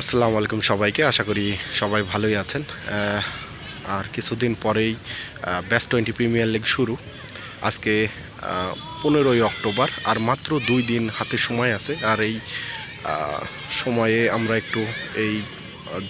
আসসালামু আলাইকুম সবাইকে। আশা করি সবাই ভালোই আছেন। আর কিছুদিন পরেই বেস্ট টোয়েন্টি প্রিমিয়ার লিগ শুরু। আজকে পনেরোই অক্টোবর, আর মাত্র দুই দিন হাতে সময় আছে। আর এই সময়ে আমরা একটু এই,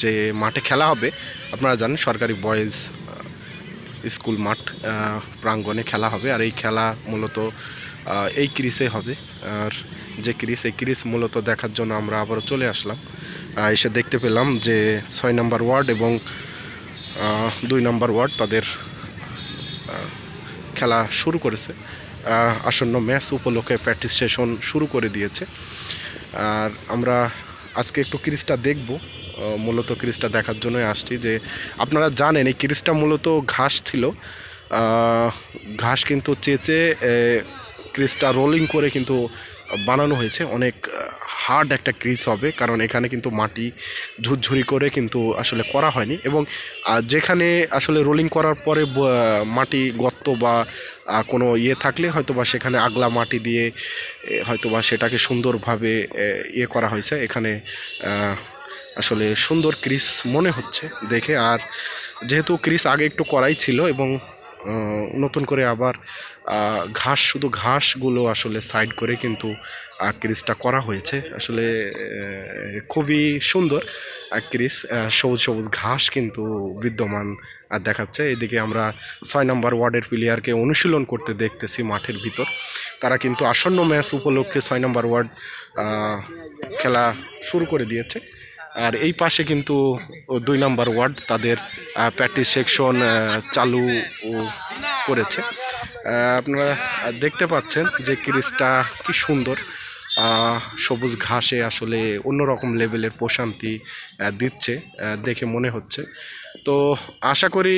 যে মাঠে খেলা হবে, আপনারা জানেন সরকারি বয়েজ স্কুল মাঠ প্রাঙ্গণে খেলা হবে। আর এই খেলা মূলত এই ক্রিসে হবে। আর যে ক্রিস, এই ক্রিস মূলত দেখার জন্য আমরা আবারও চলে আসলাম। এসে দেখতে পেলাম যে ছয় নম্বর ওয়ার্ড এবং দুই নম্বর ওয়ার্ড তাদের খেলা শুরু করেছে। আসন্ন ম্যাচ উপলক্ষে প্র্যাকটিস সেশন শুরু করে দিয়েছে। আর আমরা আজকে একটু ক্রিজটা দেখব। মূলত ক্রিজটা দেখার জন্যই আসছি যে আপনারা জানেন, এই ক্রিজটা মূলত ঘাস ছিল। ঘাস কিন্তু চেঁচে ক্রিজটা রোলিং করে কিন্তু বানানো হয়েছে। অনেক হার্ড একটা ক্রিজ হবে, কারণ এখানে কিন্তু মাটি ঝুরঝুরি করে কিন্তু আসলে করা হয়নি এবং যেখানে আসলে রোলিং করার পরে মাটি গর্ত বা কোনো ইয়ে থাকলে হয়তো বা সেখানে আগলা মাটি দিয়ে হয়তো বা সেটাকে সুন্দরভাবে ইয়ে করা হয়েছে। এখানে আসলে সুন্দর ক্রিস মনে হচ্ছে দেখে। আর যেহেতু ক্রিস আগে একটু করাই ছিল এবং নতুন করে আবার ঘাস শুধু ঘাসগুলো আসলে সাইড করে কিন্তু আহ, ক্রিসটা করা হয়েছে। আসলে খুবই সুন্দর ক্রিস। সবুজ সবুজ ঘাস কিন্তু বিদ্যমান দেখাচ্ছে। এদিকে আমরা ছয় নম্বর ওয়ার্ডের প্লেয়ারকে অনুশীলন করতে দেখতেছি মাঠের ভিতর। তারা কিন্তু আসন্ন ম্যাচ উপলক্ষে ছয় নম্বর ওয়ার্ড খেলা শুরু করে দিয়েছে। আর এই পাশে কিন্তু দুই নাম্বার ওয়ার্ড তাদের প্র্যাকটিস সেকশন চালু করেছে। আপনারা দেখতে পাচ্ছেন যে ক্রিজটা কি সুন্দর সবুজ ঘাসে আসলে অন্যরকম লেভেলের প্রশান্তি দিচ্ছে দেখে মনে হচ্ছে। তো আশা করি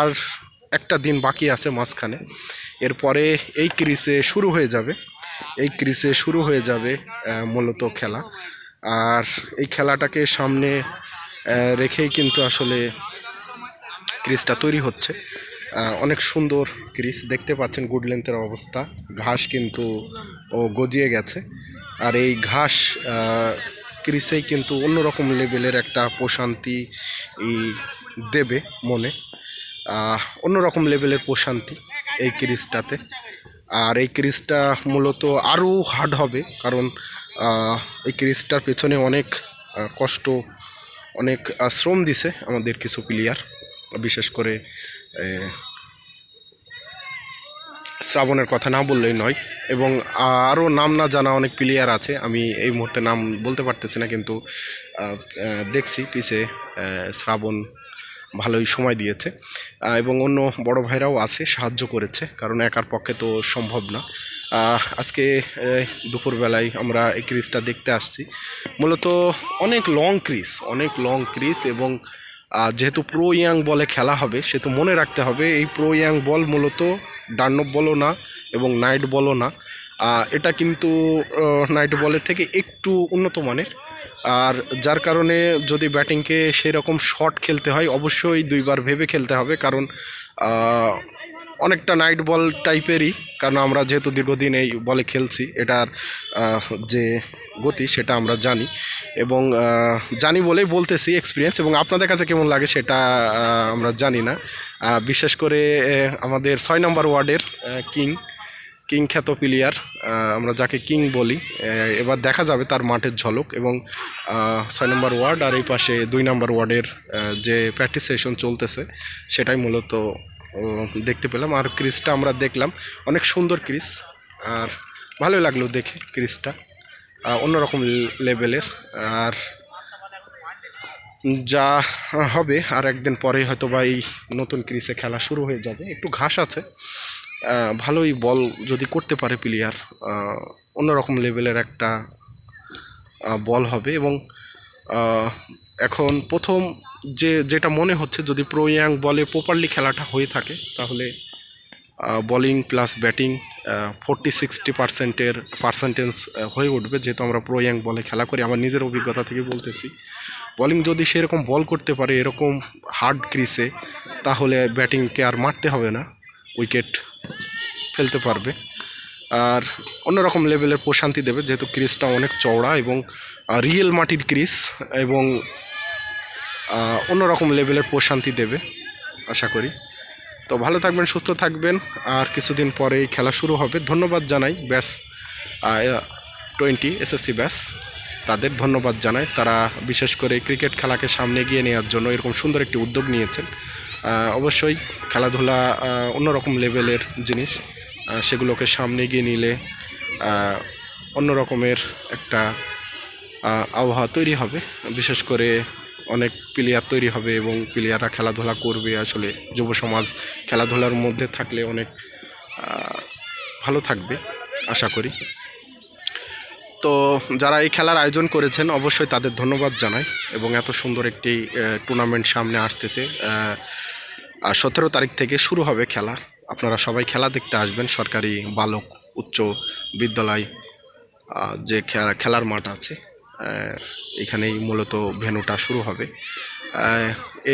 আর একটা দিন বাকি আছে মাঝখানে। এরপরে এই ক্রিসে শুরু হয়ে যাবে। এই ক্রিসে শুরু হয়ে যাবে মূলত খেলা। আর এই খেলাটাকে সামনে রেখেই কিন্তু আসলে ক্রিজটা তৈরি হচ্ছে। অনেক সুন্দর ক্রিজ, দেখতে পাচ্ছেন গুড লেন্থের অবস্থা। ঘাস কিন্তু, ও, গজিয়ে গেছে। আর এই ঘাস ক্রিসেই কিন্তু অন্যরকম লেভেলের একটা প্রশান্তি দেবে মনে। অন্যরকম লেভেলের প্রশান্তি এই ক্রিজটাতে। আর এই ক্রিজটা মূলত আরও হার্ড হবে, কারণ এই ক্রিজটার পেছনে অনেক কষ্ট, অনেক শ্রম দিছে আমাদের কিছু প্লেয়ার বিশেষ করে শ্রাবণের কথা না বললেই নয়, এবং আরও নাম না জানা অনেক প্লেয়ার আছে, আমি এই মুহূর্তে নাম বলতে পারতেছি না, কিন্তু দেখছি পিছে শ্রাবণ ভালোই সময় দিয়েছে। এবং অন্য বড় ভাইরাও আছে, সাহায্য করেছে, কারণ একার পক্ষে তো সম্ভব না। আজকে দুপুরবেলায় আমরা এই ক্রিজটা দেখতে আসছি। মূলত অনেক লং ক্রিজ, অনেক লং ক্রিজ এবং যেহেতু প্রো ইয়াং বলে খেলা হবে, সেহেতু মনে রাখতে হবে, এই প্রো ইয়াং বল মূলত ডান্নব বলও না এবং নাইট বলও না। এটা কিন্তু নাইট বলের থেকে একটু উন্নত মানের। আর যার কারণে যদি ব্যাটিংকে সেই রকম শট খেলতে হয়, অবশ্যই দুইবার ভেবে খেলতে হবে। কারণ অনেকটা নাইট বল টাইপেরই। কারণ আমরা যেহেতু দীর্ঘদিন এই বলে খেলছি, এটার যে গতি সেটা আমরা জানি। এবং জানি বলেই বলতেছি এক্সপিরিয়েন্স এবং আপনাদের কাছে কেমন লাগে সেটা আমরা জানি না। বিশেষ করে আমাদের ছয় নম্বর ওয়ার্ডের কিং কিং খ্যাত প্লেয়ার আমরা যাকে কিং বলি এবার দেখা যাবে তার মাঠের ঝলক এবং ছয় নম্বর ওয়ার্ড আর এই পাশে দুই নম্বর ওয়ার্ডের যে প্র্যাকটিস সেশন চলতেছে, সেটাই মূলত দেখতে পেলাম। আর ক্রিজটা আমরা দেখলাম, অনেক সুন্দর ক্রিজ আর ভালোই লাগল দেখে ক্রিজটা অন্যরকম লেভেলের, আর যা হবে আর একদিন পরে হয়তো বা এই নতুন ক্রিসে খেলা শুরু হয়ে যাবে। একটু ঘাস আছে ভালোই বল যদি করতে পারে প্লেয়ার অন্যরকম লেভেলের একটা বল হবে এবং এখন প্রথম যে, যেটা মনে হচ্ছে যদি প্রো ইয়াং বলে প্রপারলি খেলাটা হয়ে থাকে, তাহলে bowling plus batting forty sixty পার্সেন্টের পার্সেন্টেজ হয়ে উঠবে। যেহেতু আমরা প্রো ইয়াং বলে খেলা করি, আমার নিজের অভিজ্ঞতা থেকে বলতেছি। বলিং যদি সেরকম বল করতে পারে, এরকম হার্ড ক্রিসে তাহলে ব্যাটিংকে আর মারতে হবে না। উইকেট ফেলতে পারবে। আর অন্যরকম লেভেলের প্রশান্তি দেবে, যেহেতু ক্রিজটা অনেক চওড়া এবং রিয়েল মাটির ক্রিজ এবং অন্যরকম লেভেলের প্রশান্তি দেবে, আশা করি। তো ভালো থাকবেন, সুস্থ থাকবেন। আর কিছুদিন পরেই খেলা শুরু হবে। ধন্যবাদ জানাই ব্যাস টোয়েন্টি এসএসসি ব্যাস। তাদের ধন্যবাদ জানাই। তারা বিশেষ করে ক্রিকেট খেলাকে সামনে এগিয়ে নেওয়ার জন্য এরকম সুন্দর একটি উদ্যোগ নিয়েছেন। অবশ্যই খেলাধুলা অন্যরকম লেভেলের জিনিস। সেগুলোকে সামনে গিয়ে নিলে অন্য রকমের একটা আবহাওয়া তৈরি হবে। বিশেষ করে অনেক প্লেয়ার তৈরি হবে এবং প্লেয়াররা খেলাধুলা করবে। আসলে যুব সমাজ খেলাধুলার মধ্যে থাকলে অনেক ভালো থাকবে, আশা করি। তো যারা এই খেলার আয়োজন করেছেন, অবশ্যই তাদের ধন্যবাদ জানাই এবং এত সুন্দর একটি টুর্নামেন্ট সামনে আসতেছে। সতেরো তারিখ থেকে শুরু হবে খেলা। আপনারা সবাই খেলা দেখতে আসবেন। সরকারি বালক উচ্চ বিদ্যালয় যে খেলার মাঠ আছে এখানেই মূলত ভেন্যুটা শুরু হবে।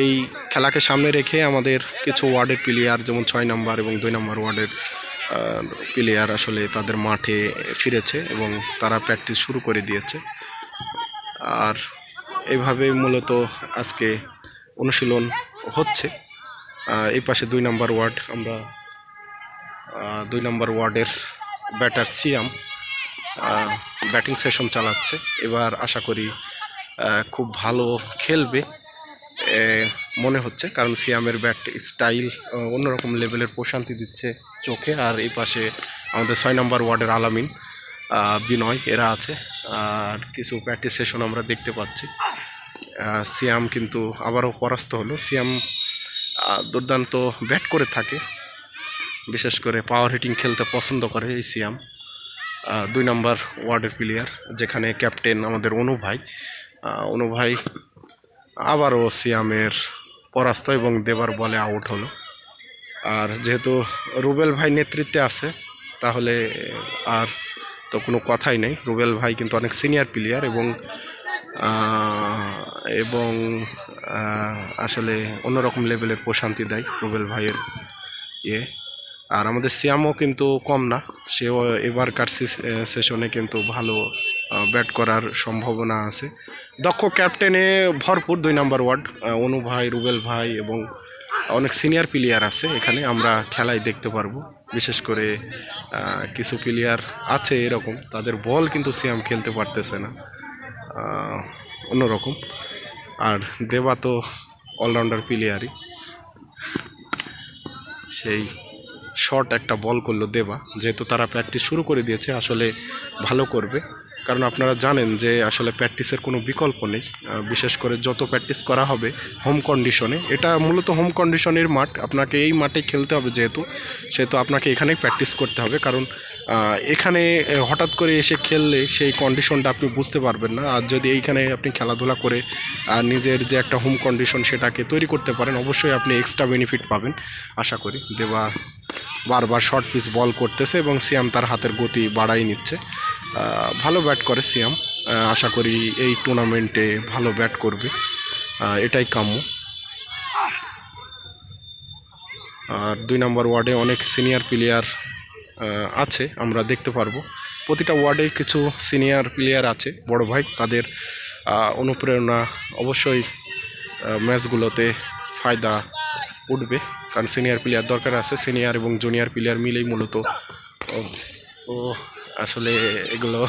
এই খেলাকে সামনে রেখে আমাদের কিছু ওয়ার্ডের প্লেয়ার যেমন ছয় নম্বর এবং দুই নম্বর ওয়ার্ডের প্লেয়ার আসলে তাদের মাঠে ফিরেছে এবং তারা প্র্যাকটিস শুরু করে দিয়েছে। আর এইভাবে মূলত আজকে অনুশীলন হচ্ছে। এই পাশে দুই নম্বর ওয়ার্ড আমরা দুই নম্বর ওয়ার্ডের ব্যাটার সিয়াম ব্যাটিং সেশন চালাচ্ছে। এবার আশা করি খুব ভালো খেলবে মনে হচ্ছে। কারণ সিয়ামের ব্যাট স্টাইল অন্যরকম লেভেলের প্রশান্তি দিচ্ছে চোখে। আর এই পাশে আমাদের ছয় নম্বর ওয়ার্ডের আলামিন বিনয়, এরা আছে। আর কিছু প্র্যাকটিস সেশন আমরা দেখতে পাচ্ছি। সিয়াম কিন্তু আবারও পরাস্ত হলো। সিয়াম দুর্দান্ত ব্যাট করে থাকে। বিশেষ করে পাওয়ার হিটিং খেলতে পছন্দ করে এই সিয়াম দুই নম্বর ওয়ার্ডের প্লেয়ার যেখানে ক্যাপ্টেন আমাদের অনু ভাই। অনু ভাই আবারও সিয়ামের পরাস্ত এবং দেবার বলে আউট হলো। আর যেহেতু রুবেল ভাই নেতৃত্বে আছে, তাহলে আর তো কোনো কথাই নেই। রুবেল ভাই কিন্তু অনেক সিনিয়র প্লেয়ার এবং এবং আসলে অন্যরকম লেভেলের প্রশান্তি দেয় রুবেল ভাইয়ের ইয়ে। আর আমাদের সিয়ামও কিন্তু কম না। সেও এবারকার সেশনে কিন্তু ভালো ব্যাট করার সম্ভাবনা আছে। দক্ষ ক্যাপ্টেনে ভরপুর দুই নাম্বার ওয়ার্ড অনু ভাই, রুবেল ভাই এবং অনেক সিনিয়র প্লেয়ার আছে এখানে, আমরা খেলায় দেখতে পারব। বিশেষ করে কিছু প্লেয়ার আছে এরকম, তাদের বল কিন্তু সিয়াম খেলতে পারতেছে না অন্যরকম। আর দেবা তো অলরাউন্ডার প্লেয়ারই। সেই শর্ট একটা বল করল দেবা। যেহেতু তারা প্র্যাকটিস শুরু করে দিয়েছে, আসলে ভালো করবে। কারণ আপনারা জানেন যে আসলে প্র্যাকটিসের কোনো বিকল্প নেই। বিশেষ করে যত প্র্যাকটিস করা হবে হোম কন্ডিশনে এটা মূলত হোম কন্ডিশনের মাঠ। আপনাকে এই মাঠে খেলতে হবে যেহেতু, সেহেতু আপনাকে এখানেই প্র্যাকটিস করতে হবে। কারণ এখানে হঠাৎ করে এসে খেললে সেই কন্ডিশনটা আপনি বুঝতে পারবেন না। আর যদি এইখানে আপনি খেলাধুলা করে নিজের যে একটা হোম কন্ডিশন সেটাকে তৈরি করতে পারেন, অবশ্যই আপনি এক্সট্রা বেনিফিট পাবেন। আশা করি, দেবা বারবার শর্ট পিচ বল করতেছে এবং সিয়াম তার হাতের গতি বাড়াই নিচ্ছে। ভালো ব্যাট করে সিয়াম আশা করি এই টুর্নামেন্টে ভালো ব্যাট করবে। এটাই কাম্য। আর দুই নম্বর ওয়ার্ডে অনেক সিনিয়র প্লেয়ার আছে, আমরা দেখতে পারব। প্রতিটা ওয়ার্ডে কিছু সিনিয়র প্লেয়ার আছে, বড় ভাই, তাদের অনুপ্রেরণা অবশ্যই ম্যাচগুলোতে ফায়দা উঠবে। কারণ সিনিয়র প্লেয়ার দরকার আছে সিনিয়র এবং জুনিয়র প্লেয়ার মিলেই মূলত। ও- আসলে এগুলো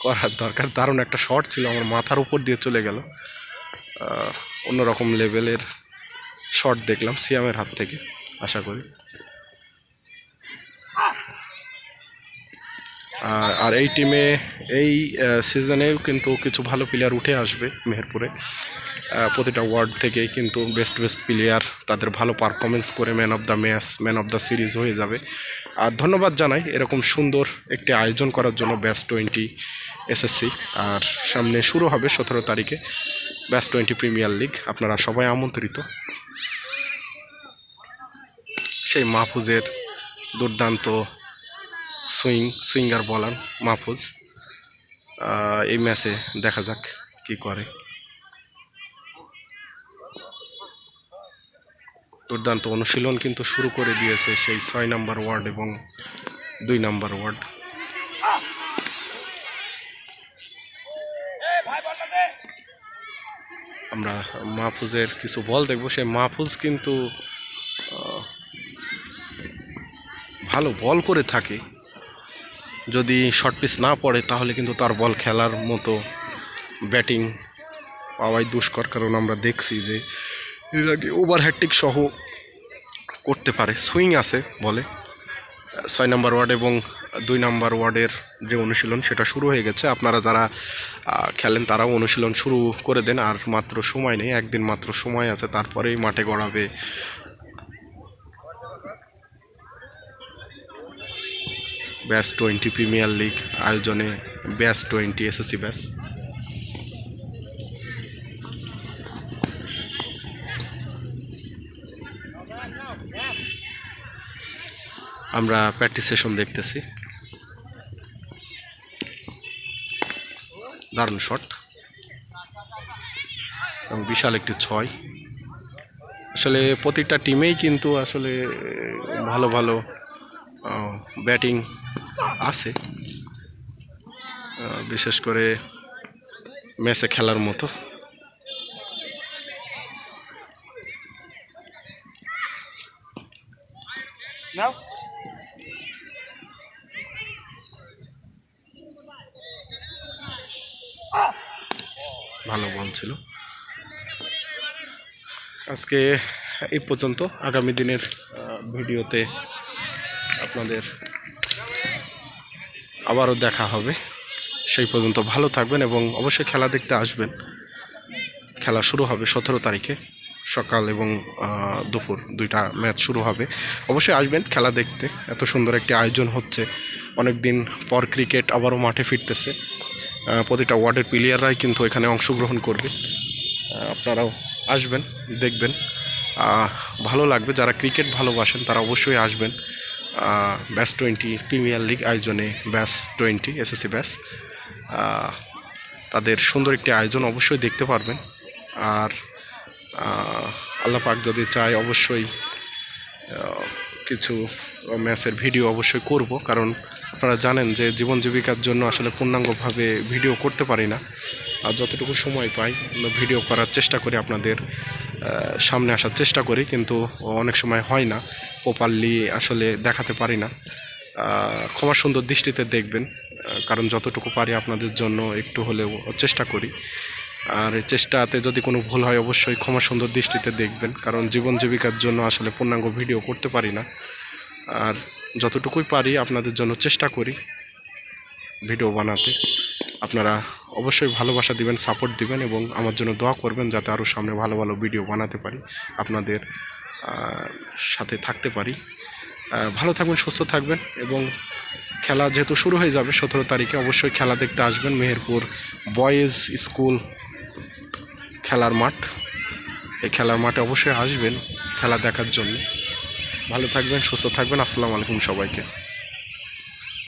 করার দরকার। দারুণ একটা শট ছিল, আমার মাথার উপর দিয়ে চলে গেল। অন্যরকম লেভেলের শট দেখলাম, সিয়ামের হাত থেকে, আশা করি। আর আর এই টিমে এই সিজনেও কিন্তু কিছু ভালো প্লেয়ার উঠে আসবে মেহেরপুরে। প্রতিটা ওয়ার্ড থেকেই কিন্তু বেস্ট বেস্ট প্লেয়ার তাদের ভালো পারফরমেন্স করে man of the match man of the series হয়ে যাবে। আর ধন্যবাদ জানাই এরকম সুন্দর একটি আয়োজন করার জন্য ব্যাস টোয়েন্টি এসএসসি আর সামনে শুরু হবে সতেরো তারিখে ব্যাস টোয়েন্টি প্রিমিয়ার লিগ আপনারা সবাই আমন্ত্রিত। সেই মাহফুজের দুর্দান্ত সুইং, সুইঙ্গার বলার মাহফুজ। এই ম্যাচে দেখা যাক কি করে। দুর্দান্ত অনুশীলন কিন্তু শুরু করে দিয়েছে সেই ছয় নম্বর ওয়ার্ড এবং দুই নাম্বার ওয়ার্ড। আমরা মাহফুজের কিছু বল দেখব। সেই মাহফুজ কিন্তু ভালো বল করে থাকে। যদি শর্ট পিস না পড়ে, তাহলে কিন্তু তার বল খেলার মতো ব্যাটিং পাওয়াই দুষ্কর। কারণ আমরা দেখছি যে এর আগে ওভার হ্যাট্রিক সহ করতে পারে। সুইং আছে বলে। ছয় নম্বর ওয়ার্ড এবং দুই নম্বর ওয়ার্ডের যে অনুশীলন, সেটা শুরু হয়ে গেছে। আপনারা যারা খেলেন, তারাও অনুশীলন শুরু করে দেন। আর মাত্র সময় নেই, একদিন মাত্র সময় আছে। তারপরেই মাঠে গড়াবে ব্যাস টোয়েন্টি প্রিমিয়ার লিগ আয়োজনে ব্যাস টোয়েন্টি এসএসসি ব্যাস। আমরা প্র্যাকটিস সেশন দেখতেছি। দারুণ শট এবং বিশাল একটি ছয়। আসলে প্রতিটা টিমেই কিন্তু আসলে ভালো ভালো ব্যাটিং আছে। বিশেষ করে ম্যাচে খেলার মতো? ভালো বল ছিল। আজকে এই পর্যন্ত আগামী দিনের ভিডিওতে আপনাদের আবারও দেখা হবে। সেই পর্যন্ত ভালো থাকবেন এবং অবশ্যই খেলা দেখতে আসবেন। খেলা শুরু হবে সতেরো তারিখে সকাল এবং দুপুর দুইটা ম্যাচ শুরু হবে। অবশ্যই আসবেন খেলা দেখতে। এত সুন্দর একটি আয়োজন হচ্ছে। অনেক দিন পর ক্রিকেট আবারও মাঠে ফিরতেছে। প্রতিটা ওয়ার্ডের প্লেয়াররাই কিন্তু এখানে অংশগ্রহণ করবে। আপনারাও আসবেন, দেখবেন। ভালো লাগবে। যারা ক্রিকেট ভালোবাসেন তারা অবশ্যই আসবেন। ব্যাস টোয়েন্টি প্রিমিয়ার লিগ আয়োজনে ব্যাস টোয়েন্টি এসএসসি ব্যাস। তাদের সুন্দর একটি আয়োজন অবশ্যই দেখতে পারবেন। আর আল্লাহ পাক যদি চায় অবশ্যই কিছু ম্যাচের ভিডিও অবশ্যই করব। কারণ আপনারা জানেন যে জীবন জীবিকার জন্য আসলে পূর্ণাঙ্গভাবে ভিডিও করতে পারি না। আর যতটুকু সময় পাই, ভিডিও করার চেষ্টা করি আপনাদের। সামনে আসার চেষ্টা করি, কিন্তু অনেক সময় হয় না। প্রপারলি আসলে দেখাতে পারি না। ক্ষমা সুন্দর দৃষ্টিতে দেখবেন কারণ যতটুকু পারি আপনাদের জন্য একটু হলেও চেষ্টা করি। আর চেষ্টাতে যদি কোনো ভুল হয়, অবশ্যই ক্ষমা সুন্দর দৃষ্টিতে দেখবেন, কারণ জীবন জীবিকার জন্য আসলে পূর্ণাঙ্গ ভিডিও করতে পারি না। আর যতটুকুই পারি, আপনাদের জন্য চেষ্টা করি। ভিডিও বানাতে। আপনারা অবশ্যই ভালোবাসা দিবেন সাপোর্ট দিবেন এবং আমার জন্য দোয়া করবেন যাতে আরও সামনে ভালো ভালো ভিডিও বানাতে পারি, আপনাদের সাথে থাকতে পারি। ভালো থাকবেন, সুস্থ থাকবেন এবং খেলা যেহেতু শুরু হয়ে যাবে সতেরো তারিখে, অবশ্যই খেলা দেখতে আসবেন মেহেরপুর বয়েজ স্কুল খেলার মাঠ। এই খেলার মাঠে অবশ্যই আসবেন খেলা দেখার জন্য। ভালো থাকবেন, সুস্থ থাকবেন। আসসালামু আলাইকুম সবাইকে।